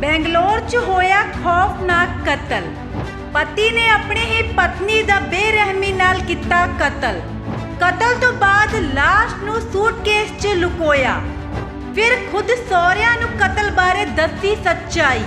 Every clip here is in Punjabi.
ਬੈਂਗਲੌਰ 'ਚ ਹੋਇਆ ਖੌਫਨਾਕ ਕਤਲ। ਪਤੀ ਨੇ ਆਪਣੀ ਹੀ ਪਤਨੀ ਦਾ ਬੇਰਹਿਮੀ ਨਾਲ ਕੀਤਾ ਕਤਲ। ਕਤਲ ਤੋਂ ਬਾਅਦ ਲਾਸ਼ ਨੂੰ ਸੂਟਕੇਸ 'ਚ ਲੁਕੋਇਆ। ਫਿਰ ਖੁਦ ਸਹੁਰਿਆਂ ਨੂੰ ਕਤਲ ਬਾਰੇ ਦੱਸੀ ਸੱਚਾਈ।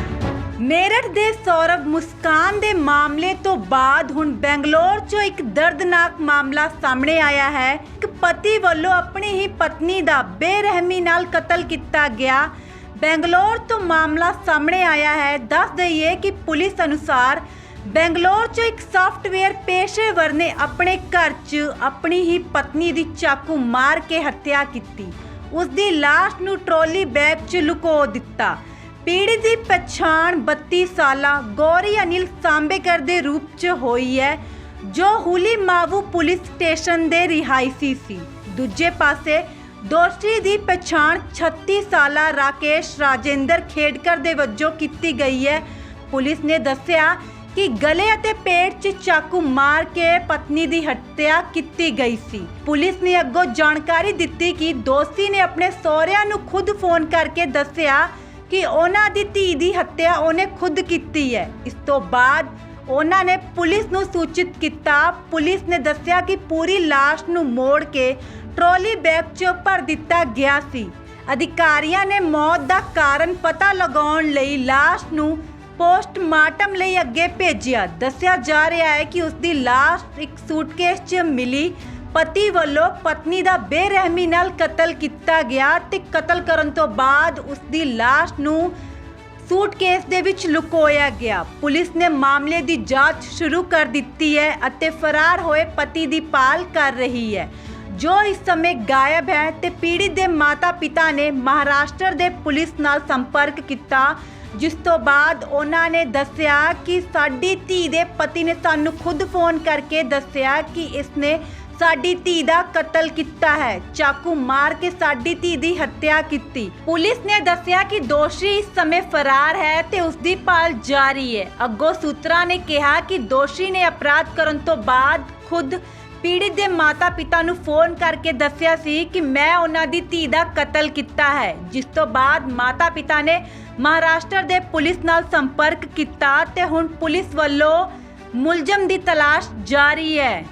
ਮੇਰਠ ਦੇ ਸੌਰਵ ਮੁਸਕਾਨ ਦੇ ਮਾਮਲੇ ਤੋਂ ਬਾਅਦ ਹੁਣ ਬੈਂਗਲੌਰ ਚ ਇੱਕ ਦਰਦਨਾਕ ਮਾਮਲਾ ਸਾਹਮਣੇ ਆਇਆ ਹੈ। ਇੱਕ ਪਤੀ ਵੱਲੋਂ ਆਪਣੀ ਹੀ ਪਤਨੀ ਦਾ ਬੇਰਹਿਮੀ ਨਾਲ ਕਤਲ ਕੀਤਾ ਗਿਆ। ਬੈਂਗਲੌਰ ਤੋਂ ਮਾਮਲਾ ਸਾਹਮਣੇ ਆਇਆ ਹੈ। ਦੱਸ ਦਈਏ ਕਿ ਪੁਲਿਸ ਅਨੁਸਾਰ ਬੈਂਗਲੌਰ 'ਚ ਇੱਕ ਸੌਫਟਵੇਅਰ ਪੇਸ਼ੇਵਰ ਨੇ ਆਪਣੇ ਘਰ 'ਚ ਆਪਣੀ ਹੀ ਪਤਨੀ ਦੀ ਚਾਕੂ ਮਾਰ ਕੇ ਹੱਤਿਆ ਕੀਤੀ। ਉਸ ਦੀ ਲਾਸ਼ ਨੂੰ ਟਰੋਲੀ ਬੈਗ 'ਚ ਲੁਕੋ ਦਿੱਤਾ। ਪੀੜਿਤ ਦੀ ਪਛਾਣ 32 ਸਾਲਾ ਗੌਰੀ ਅਨਿਲ ਸਾਂਬੇਕਰ ਦੇ ਰੂਪ 'ਚ ਹੋਈ ਹੈ, ਜੋ ਹੁਲੀ ਮਾਵੂ ਪੁਲਿਸ ਸਟੇਸ਼ਨ ਦੇ ਰਿਹਾਇਸ਼ੀ ਸੀ। ਦੂਜੇ ਪਾਸੇ ਦੋਸ਼ੀ ਦੀ ਪਛਾਣ 36 ਸਾਲਾ ਰਾਕੇਸ਼ ਰਾਜੇਂਦਰ ਖੇਡਕਰ ਦੇ ਵਜੋਂ ਕੀਤੀ ਗਈ ਹੈ। ਪੁਲਿਸ ਨੇ ਦੱਸਿਆ ਕਿ ਗਲੇ ਅਤੇ ਪੇਟ 'ਚ ਚਾਕੂ ਮਾਰ ਕੇ ਪਤਨੀ ਦੀ ਹੱਤਿਆ ਕੀਤੀ ਗਈ ਸੀ। ਪੁਲਿਸ ਨੇ ਅੱਗੋਂ ਜਾਣਕਾਰੀ ਦਿੱਤੀ ਕਿ ਦੋਸ਼ੀ ਨੇ ਆਪਣੇ ਸਹੁਰਿਆਂ ਨੂੰ ਖੁਦ ਫੋਨ ਕਰਕੇ ਦੱਸਿਆ ਕਿ ਉਹਨਾਂ ਦੀ ਧੀ ਦੀ ਹੱਤਿਆ ਉਹਨੇ ਖੁਦ ਕੀਤੀ ਹੈ। ਇਸ ਤੋਂ ਬਾਅਦ ਉਹਨਾਂ ਨੇ ਪੁਲਿਸ ਨੂੰ ਸੂਚਿਤ ਕੀਤਾ। ਪੁਲਿਸ ਨੇ ਦੱਸਿਆ ਕਿ ਪੂਰੀ ਲਾਸ਼ ਨੂੰ ਮੋੜ ਕੇ ਟਰੋਲੀ ਬੈਗ 'ਚ ਭਰ ਦਿੱਤਾ ਗਿਆ ਸੀ। ਅਧਿਕਾਰੀਆਂ ਨੇ ਮੌਤ ਦਾ ਕਾਰਨ ਪਤਾ ਲਗਾਉਣ ਲਈ ਲਾਸ਼ ਨੂੰ ਪੋਸਟਮਾਰਟਮ ਲਈ ਅੱਗੇ ਭੇਜਿਆ। ਦੱਸਿਆ ਜਾ ਰਿਹਾ ਹੈ ਕਿ ਉਸ ਦੀ ਲਾਸ਼ ਇੱਕ ਸੂਟਕੇਸ 'ਚ ਮਿਲੀ। ਪਤੀ ਵੱਲੋਂ ਪਤਨੀ ਦਾ ਬੇਰਹਿਮੀ ਨਾਲ ਕਤਲ ਕੀਤਾ ਗਿਆ ਤੇ ਕਤਲ ਕਰਨ ਤੋਂ ਬਾਅਦ ਉਸ ਦੀ ਲਾਸ਼ ਨੂੰ ਸੂਟਕੇਸ ਦੇ ਵਿੱਚ ਲੁਕੋਇਆ ਗਿਆ। ਪੁਲਿਸ ਨੇ ਮਾਮਲੇ ਦੀ ਜਾਂਚ ਸ਼ੁਰੂ ਕਰ ਦਿੱਤੀ ਹੈ ਅਤੇ ਫਰਾਰ ਹੋਏ ਪਤੀ ਦੀ ਭਾਲ ਕਰ ਰਹੀ ਹੈ। ਜੋ ਇਸ ਸਮੇਂ ਗਾਇਬ ਹੈ ਤੇ ਪੀੜਿਤ ਦੇ ਮਾਤਾ-ਪਿਤਾ ਨੇ ਮਹਾਰਾਸ਼ਟਰ ਦੇ ਪੁਲਿਸ ਨਾਲ ਸੰਪਰਕ ਕੀਤਾ, ਜਿਸ ਤੋਂ ਬਾਅਦ ਉਹਨਾਂ ਨੇ ਦੱਸਿਆ ਕਿ ਸਾਡੀ ਧੀ ਦੇ ਪਤੀ ਨੇ ਸਾਨੂੰ ਖੁਦ ਫੋਨ ਕਰਕੇ ਦੱਸਿਆ ਕਿ ਇਸਨੇ ਸਾਡੀ ਧੀ ਦਾ ਕਤਲ ਕੀਤਾ ਹੈ। ਚਾਕੂ ਮਾਰ ਕੇ ਸਾਡੀ ਧੀ ਦੀ ਹੱਤਿਆ ਕੀਤੀ। ਪੁਲਿਸ ਨੇ ਦੱਸਿਆ ਕਿ ਦੋਸ਼ੀ ਇਸ ਸਮੇਂ ਫਰਾਰ ਹੈ ਤੇ ਉਸ ਦੀ ਭਾਲ ਜਾਰੀ ਹੈ। ਅੱਗੋਂ ਸੂਤਰਾਂ ਨੇ ਕਿਹਾ ਕਿ ਦੋਸ਼ੀ ਨੇ ਅਪਰਾਧ ਕਰਨ ਤੋਂ ਬਾਅਦ ਖੁਦ ਪੀੜਿਤ ਦੇ ਮਾਤਾ-ਪਿਤਾ ਨੂੰ ਫੋਨ ਕਰਕੇ ਦੱਸਿਆ ਸੀ ਕਿ ਮੈਂ ਉਹਨਾਂ ਦੀ ਧੀ ਦਾ ਕਤਲ ਕੀਤਾ ਹੈ, ਜਿਸ ਤੋਂ ਬਾਅਦ ਮਾਤਾ-ਪਿਤਾ ਨੇ ਮਹਾਰਾਸ਼ਟਰ ਦੇ ਪੁਲਿਸ ਨਾਲ ਸੰਪਰਕ ਕੀਤਾ ਤੇ ਹੁਣ ਪੁਲਿਸ ਵੱਲੋਂ ਮੁਲਜ਼ਮ ਦੀ ਤਲਾਸ਼ ਜਾਰੀ ਹੈ।